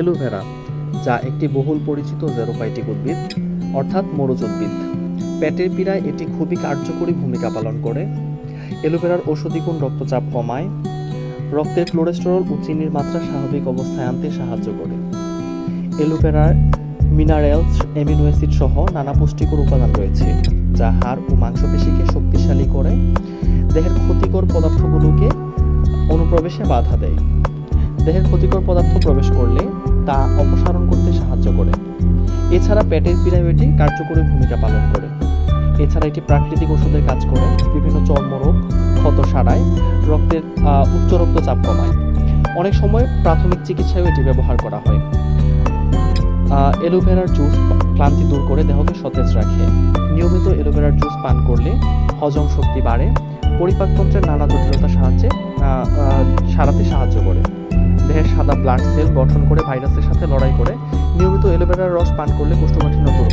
Aloe vera, যা একটি বহুল পরিচিত জেরোফাইটিক উদ্ভিদ, অর্থাৎ মরুজ উদ্ভিদ পেটের পীড়ায় এটি খুবই কার্যকরী ভূমিকা পালন করে। এলোভেরার ঔষধি গুণ রক্তচাপ কমায়। রক্তের কোলেস্টেরল ও চিনির মাত্রা স্বাভাবিক অবস্থায় আনতে সাহায্য করে। এলোভেরার মিনারেলস অ্যামিনো অ্যাসিড সহ নানা পুষ্টিকর উপাদান রয়েছে, যা হাড় ও মাংসপেশিকে শক্তিশালী করে। দেহের ক্ষতিকর পদার্থগুলোকে অনুপ্রবেশে বাধা দেয়। দেহের ক্ষতিকর পদার্থ প্রবেশ করলে তা অপসারণ করতে সাহায্য করে। এছাড়া পেটের এটি কার্যকরী ভূমিকা পালন করে। এছাড়া এটি প্রাকৃতিক ওষুধের কাজ করে বিভিন্ন চর্মরোগ ক্ষত সারায় রক্তের উচ্চ রক্তচাপ কমায়। অনেক সময় প্রাথমিক চিকিৎসায়ও এটি ব্যবহার করা হয়। আহ, এলোভেরার জুস ক্লান্তি দূর করে দেহকে সতেজ রাখে। নিয়মিত এলোভেরার জুস পান করলে হজম শক্তি বাড়ে পরিপাকতন্ত্রের নানা জটিলতা সাহায্যে সারাতে সাহায্য করে। দেহের সাদা ব্লাড সেল গঠন করে ভাইরাসের সাথে লড়াই করে। নিয়মিত এলোভেরার রস পান করলে কোষ্ঠকাঠিন্য দূর